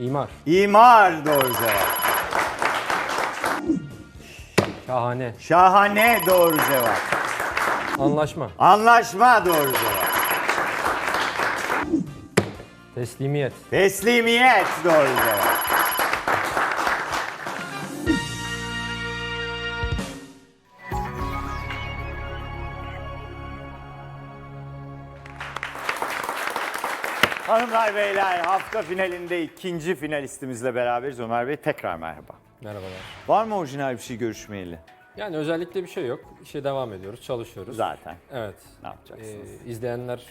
İmar. İmar doğru cevap. Şahane. Şahane doğru cevap. Anlaşma. Anlaşma doğru cevap. Teslimiyet. Teslimiyet doğru cevap. Hanımlar beyler hafta finalinde ikinci finalistimizle beraberiz. Ömer Bey tekrar merhaba. Merhabalar. Var mı orijinal bir şey görüşmeyeli? Yani özellikle bir şey yok. İşe devam ediyoruz, çalışıyoruz. Zaten. Evet. Ne yapacaksınız? Ee, izleyenler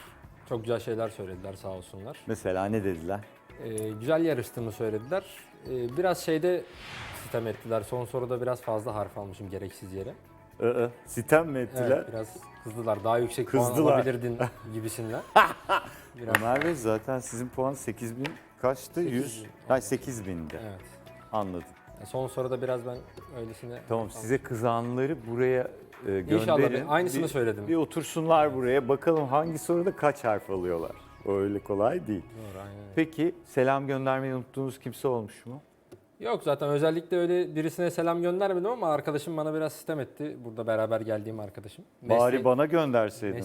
çok güzel şeyler söylediler sağ olsunlar. Mesela ne dediler? Ee, güzel yarıştığımı söylediler. Ee, biraz şeyde sitem ettiler. Son soruda biraz fazla harf almışım gereksiz yere. Sitem mi ettiler? Evet, biraz kızdılar. Daha yüksek Kızdılar. puan alabilirdin gibisinden. biraz, Ömer Bey zaten sizin puan 8000 kaçtı? 100. 8000. Hayır 8000'di. evet. Anladım. Yani Son soruda biraz ben öylesine... Tamam size kızanları buraya e, gönderin. İnşallah aynısını Bir- söyledim. Bir otursunlar buraya bakalım hangi soruda kaç harf alıyorlar. O öyle kolay değil. Doğru, aynen. öyle. Peki selam göndermeyi unuttuğunuz kimse olmuş mu? Yok zaten özellikle öyle birisine selam göndermedim ama arkadaşım bana biraz sistem etti. Burada beraber geldiğim arkadaşım. Bari Mesleği- bana gönderseydin.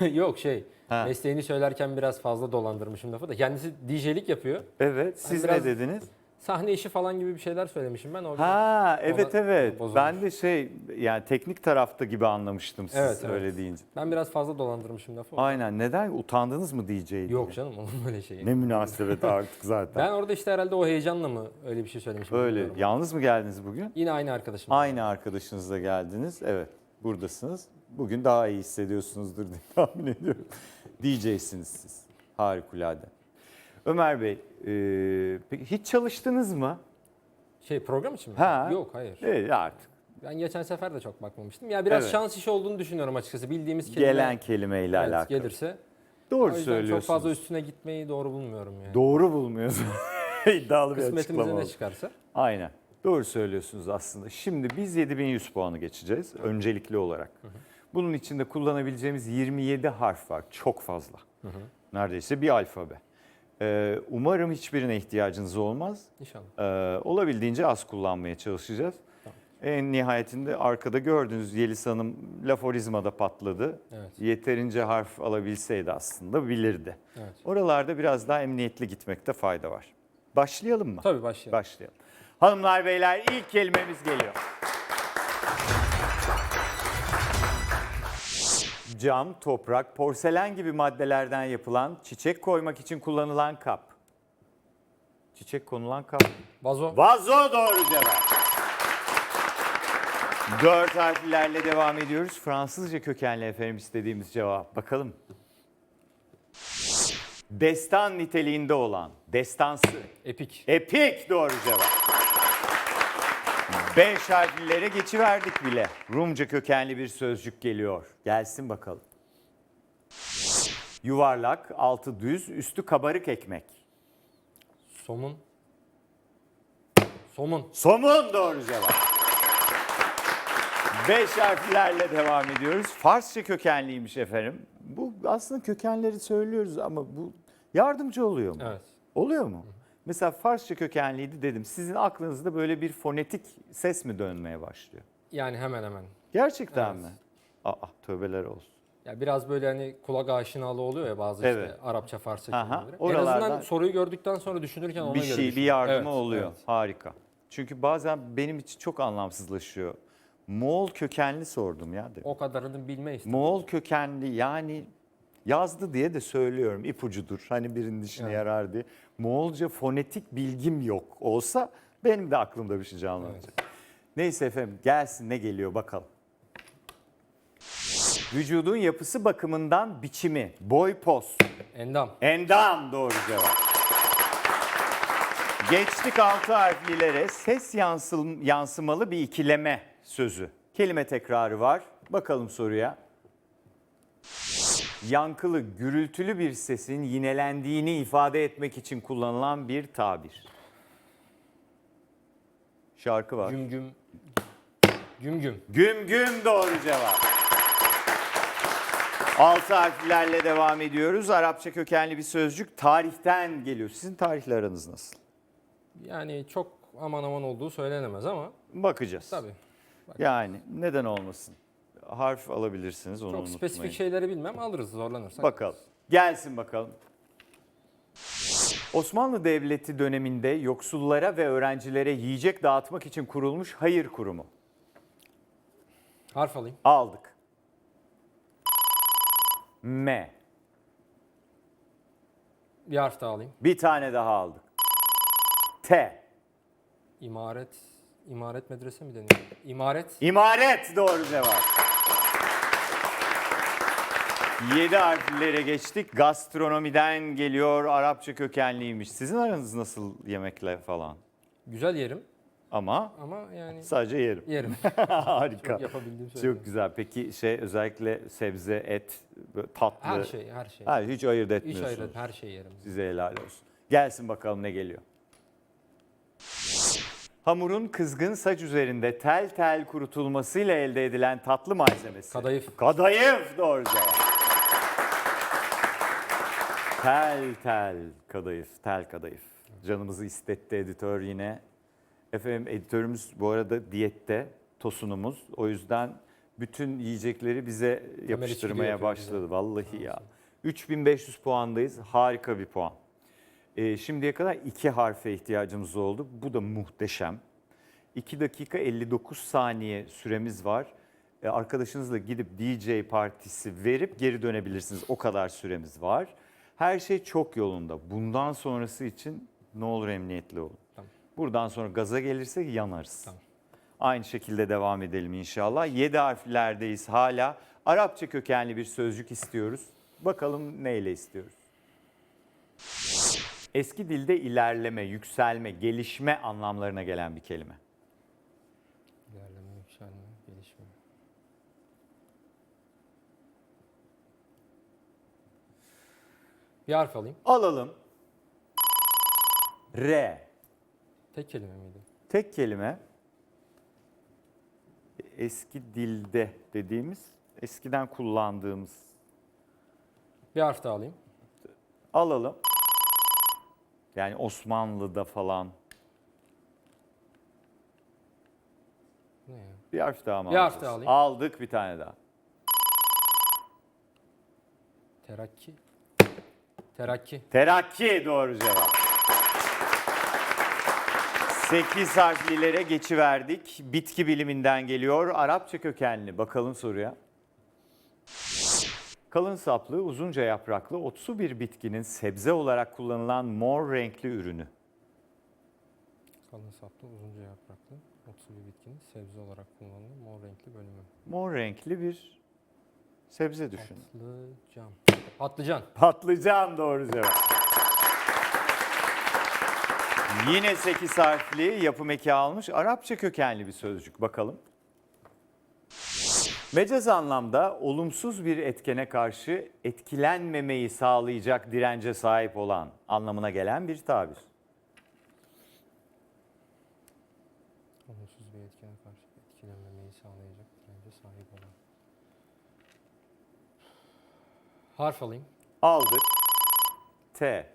dedi. Yok şey, Ha. mesleğini söylerken biraz fazla dolandırmışım lafı da. Kendisi DJ'lik yapıyor. Evet siz biraz- ne dediniz? Sahne işi falan gibi bir şeyler söylemişim ben. O biraz- Ha evet Ona- evet. bozulmuş. Ben de şey yani teknik tarafta gibi anlamıştım siz Evet, evet. öyle deyince. Ben biraz fazla dolandırmışım lafı. Aynen. Neden? Utandınız mı DJ diye? Yok canım olur mu öyle şey? Ne münasebet artık zaten. Ben orada işte herhalde o heyecanla mı öyle bir şey söylemişim. Öyle. bilmiyorum. Yalnız mı geldiniz bugün? Yine aynı arkadaşım. Aynı arkadaşınızla geldiniz. Evet. Buradasınız. Bugün daha iyi hissediyorsunuzdur diye tahmin ediyorum. DJ'siniz siz. Harikulade. Ömer Bey, e, peki hiç çalıştınız mı? Şey program için mi? Ha. Yok hayır. Evet artık. Ben geçen sefer de çok bakmamıştım. Ya biraz Evet. şans işi olduğunu düşünüyorum açıkçası. Bildiğimiz kelime Gelen kelimeyle evet, alakalı. gelirse. Doğru o yüzden söylüyorsunuz. çok fazla üstüne gitmeyi doğru bulmuyorum yani. Doğru bulmuyorsunuz. İddialı bir açıklama Kısmetimize ne oldu. çıkarsa. Aynen. Doğru söylüyorsunuz aslında. Şimdi biz 7100 puanı geçeceğiz öncelikli olarak. Bunun içinde kullanabileceğimiz 27 harf var. Çok fazla. Neredeyse bir alfabe. Ee, umarım hiçbirine ihtiyacınız olmaz. İnşallah. Ee, olabildiğince az kullanmaya çalışacağız. En nihayetinde arkada gördüğünüz Yeliz Hanım laforizmada patladı. Evet. Yeterince harf alabilseydi aslında bilirdi. Evet. Oralarda biraz daha emniyetli gitmekte fayda var. Başlayalım mı? Tabii başlayalım. Başlayalım. Hanımlar beyler ilk kelimemiz geliyor. Cam, toprak, porselen gibi maddelerden yapılan çiçek koymak için kullanılan kap. Çiçek konulan kap. Vazo. Vazo doğru cevap. Dört harflerle devam ediyoruz. Fransızca kökenli efendim istediğimiz cevap. Bakalım. Destan niteliğinde olan, destansı, Epik. Epik doğru cevap. Beş harflilere geçiverdik bile. Rumca kökenli bir sözcük geliyor. Gelsin bakalım. Yuvarlak, altı düz, üstü kabarık ekmek. Somun. Somun. Somun doğru cevap. Beş harflerle devam ediyoruz. Farsça kökenliymiş efendim. Bu aslında kökenleri söylüyoruz ama bu yardımcı oluyor mu? Evet. Oluyor mu? Mesela Farsça kökenliydi dedim. Sizin aklınızda böyle bir fonetik ses mi dönmeye başlıyor? Yani hemen hemen. Gerçekten Evet. mi? Aa tövbeler olsun. Ya biraz böyle hani kulak aşinalığı oluyor ya bazı Evet. işte Arapça, Farsça Aha, kelimeleri. En oralardan- azından soruyu gördükten sonra düşünürken ona bir göre şey, bir düşünüyorum. yardımı Evet, oluyor. evet. Harika. Çünkü bazen benim için çok anlamsızlaşıyor. Moğol kökenli sordum ya. dedim. O kadarını bilmeyiz. Moğol kökenli yani yazdı diye de söylüyorum ipucudur. Hani birinin işine yarar diye. Moğolca fonetik bilgim yok olsa benim de aklımda bir şey canlanacak. Neyse efendim gelsin ne geliyor bakalım. Vücudun yapısı bakımından biçimi, boy poz, Endam. endam doğru cevap. Geçtik altı harflilere ses yansım, yansımalı bir ikileme sözü. Kelime tekrarı var. Bakalım soruya. Yankılı, gürültülü bir sesin yinelendiğini ifade etmek için kullanılan bir tabir. Şarkı var. Güm güm. Güm güm. Güm güm doğru cevap. Altı harflerle devam ediyoruz. Arapça kökenli bir sözcük tarihten geliyor. Sizin tarihle aranız nasıl? Yani çok aman aman olduğu söylenemez ama Bakacağız. tabii. Yani neden olmasın? Harf alabilirsiniz onu Çok unutmayın. spesifik şeyleri bilmem alırız zorlanırsak. Bakalım. Gelsin bakalım. Osmanlı Devleti döneminde yoksullara ve öğrencilere yiyecek dağıtmak için kurulmuş hayır kurumu. Harf alayım. Aldık. M. Bir harf daha alayım. Bir tane daha aldık. T. İmaret, imaret medrese mi deniyor? İmaret. İmaret doğru cevap. 7 harflere geçtik. Gastronomiden geliyor. Arapça kökenliymiş. Sizin aranız nasıl yemekle falan? Güzel yerim Ama ama yani sadece yerim. yerim. Harika. Çok yapabildiğim söyleyeyim. Çok güzel. Peki şey özellikle sebze, et, tatlı. Her şey, her şey. Ha, hiç ayırt etmiyorsunuz. ayrı, her şey yerim. Size helal olsun. Gelsin bakalım ne geliyor. Hamurun kızgın saç üzerinde tel tel kurutulmasıyla elde edilen tatlı malzemesi. Kadayıf. Kadayıf doğru cevap. tel tel kadayıf, tel kadayıf. Canımızı istetti editör yine. Efendim editörümüz bu arada diyette, tosunumuz. O yüzden bütün yiyecekleri bize yapıştırmaya başladı. Vallahi ya. 3500 puandayız. Harika bir puan. Ee, şimdiye kadar iki harfe ihtiyacımız oldu. Bu da muhteşem. 2 dakika 59 saniye süremiz var. Ee, arkadaşınızla gidip DJ partisi verip geri dönebilirsiniz. O kadar süremiz var. Her şey çok yolunda. Bundan sonrası için ne olur emniyetli olun. Tamam. Buradan sonra gaza gelirse yanarız. Tamam. Aynı şekilde devam edelim inşallah. 7 harflerdeyiz hala. Arapça kökenli bir sözcük istiyoruz. Bakalım neyle istiyoruz? Eski dilde ilerleme, yükselme, gelişme anlamlarına gelen bir kelime. İlerleme, yükselme, gelişme. Bir harf alayım. Alalım. R. Tek kelime miydi? Tek kelime. Eski dilde dediğimiz, eskiden kullandığımız. Bir harf daha alayım. Alalım. Yani Osmanlı'da falan. Ne ya? Bir harf daha mı Bir harf alacağız? daha alayım. Aldık bir tane daha. Terakki. Terakki. Terakki doğru cevap. 8 harflilere geçiverdik. Bitki biliminden geliyor. Arapça kökenli. Bakalım soruya. Kalın saplı, uzunca yapraklı, otsu bir bitkinin sebze olarak kullanılan mor renkli ürünü. Kalın saplı, uzunca yapraklı, otsu bir bitkinin sebze olarak kullanılan mor renkli bölümü. Mor renkli bir sebze düşünün. Patlıcan. Patlıcan. Patlıcan doğru cevap. Yine 8 harfli yapım eki almış. Arapça kökenli bir sözcük. Bakalım. Mecaz anlamda olumsuz bir etkene karşı etkilenmemeyi sağlayacak dirence sahip olan anlamına gelen bir tabir. Olumsuz bir etkene karşı etkilenmemeyi sağlayacak dirence sahip olan. Harf alayım. Aldık. T.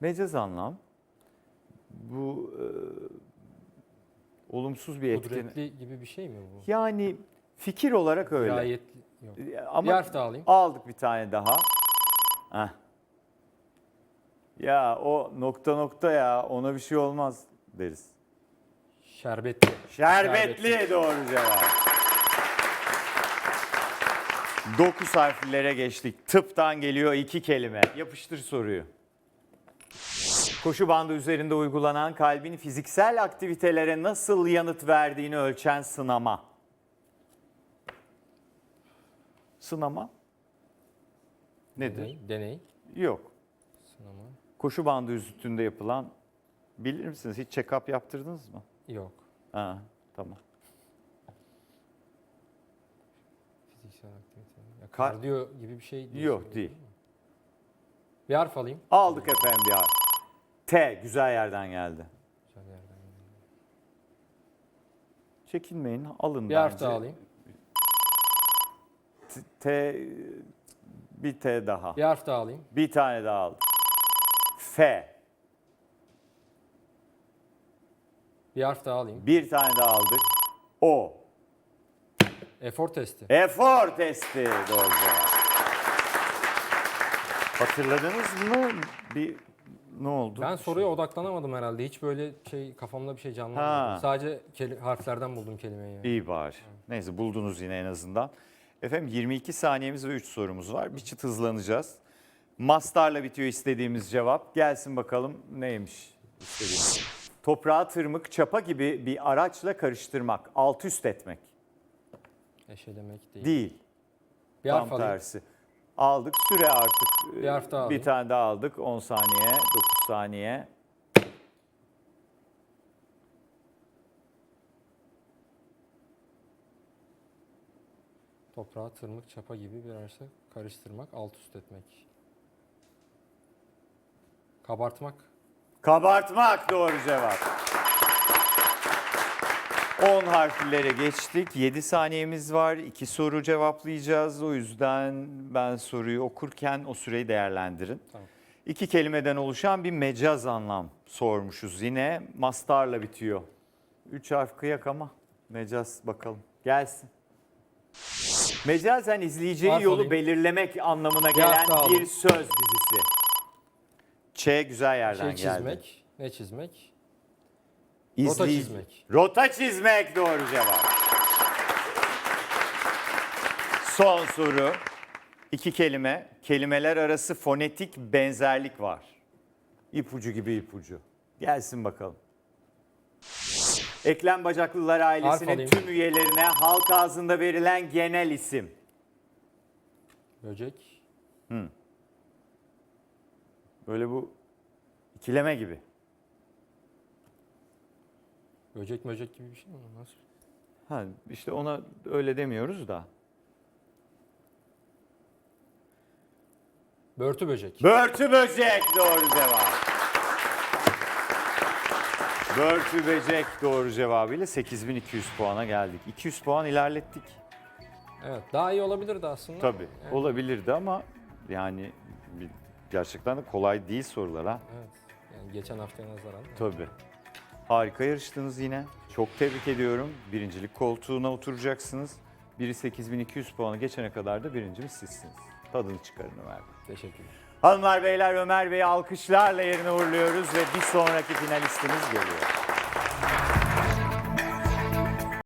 Mecaz anlam bu e, olumsuz bir etkene... Kudretli gibi bir şey mi bu? Yani fikir olarak öyle. Dirayetli. Yok. Ama Bir harf daha alayım. aldık bir tane daha. Heh. Ya o nokta nokta ya ona bir şey olmaz deriz. Şerbetli. Şerbetli doğru cevap. 9 harflilere geçtik. Tıptan geliyor iki kelime. Yapıştır soruyu. Koşu bandı üzerinde uygulanan kalbin fiziksel aktivitelere nasıl yanıt verdiğini ölçen sınama. Sınama? Nedir? Deney. Deney. Yok. Sınama. Koşu bandı üstünde yapılan bilir misiniz? Hiç check-up yaptırdınız mı? Yok. Ha, tamam. Fiziksel aktivite. Ya Ka- kardiyo gibi bir şey değil. Yok değil. Bir harf alayım. Aldık efendim bir harf. T güzel yerden geldi. Güzel yerden. Çekinmeyin alın Bir harf bence. daha alayım. T, T- bir T daha. Bir harf daha alayım. Bir tane daha aldım. F. Bir harf daha alayım. Bir tane daha aldık. O. Efor testi. Efor testi doğru cevap. Hatırladınız mı? Bir ne oldu? Ben soruya odaklanamadım herhalde. Hiç böyle şey kafamda bir şey Ha. canlanmadı. Sadece keli- harflerden buldum kelimeyi. yani. İyi bari. Neyse buldunuz yine en azından. Efendim 22 saniyemiz ve 3 sorumuz var. Bir çıt hızlanacağız. Mastarla bitiyor istediğimiz cevap. Gelsin bakalım neymiş istediğimiz. Toprağı tırmık, çapa gibi bir araçla karıştırmak, alt üst etmek. Eşelemek değil. Değil. Bir Tam harf alayım. tersi. Aldık süre artık. Bir harf daha Bir alayım. tane daha aldık. 10 saniye, 9 saniye. Toprağı tırmık çapa gibi bir araçla karıştırmak, alt üst etmek. Kabartmak. Kabartmak doğru cevap. 10 harflere geçtik. 7 saniyemiz var. 2 soru cevaplayacağız. O yüzden ben soruyu okurken o süreyi değerlendirin. Tamam. İki kelimeden oluşan bir mecaz anlam sormuşuz yine. Mastarla bitiyor. 3 harf kıyak ama mecaz bakalım. Gelsin. Mecazen izleyeceği Harf yolu alayım. belirlemek anlamına gelen daha bir söz dizisi. Ç güzel yerden Şey geldi. çizmek. Ne çizmek? Rota çizmek. Rota çizmek doğru cevap. Son soru. İki kelime. Kelimeler arası fonetik benzerlik var. İpucu gibi ipucu. Gelsin bakalım. Eklem Bacaklılar ailesinin tüm üyelerine halk ağzında verilen genel isim. Böcek. Böyle bu ikileme gibi. Böcek möcek gibi bir şey mi? Nasıl? Ha, işte ona öyle demiyoruz da. Börtü böcek. Börtü böcek doğru cevap. Börtü böcek doğru cevabıyla 8200 puana geldik. 200 puan ilerlettik. Evet. Daha iyi olabilirdi aslında. Tabii Evet. olabilirdi ama yani gerçekten de kolay değil sorular ha. Evet. Yani geçen haftaya nazaran. Tabii. Harika yarıştınız yine. Çok tebrik ediyorum. Birincilik koltuğuna oturacaksınız. Biri 8200 puanı geçene kadar da birincimiz sizsiniz. Tadını çıkarın Ömer Bey. Teşekkürler. Hanımlar beyler Ömer Bey'i alkışlarla yerine uğurluyoruz ve bir sonraki finalistimiz geliyor.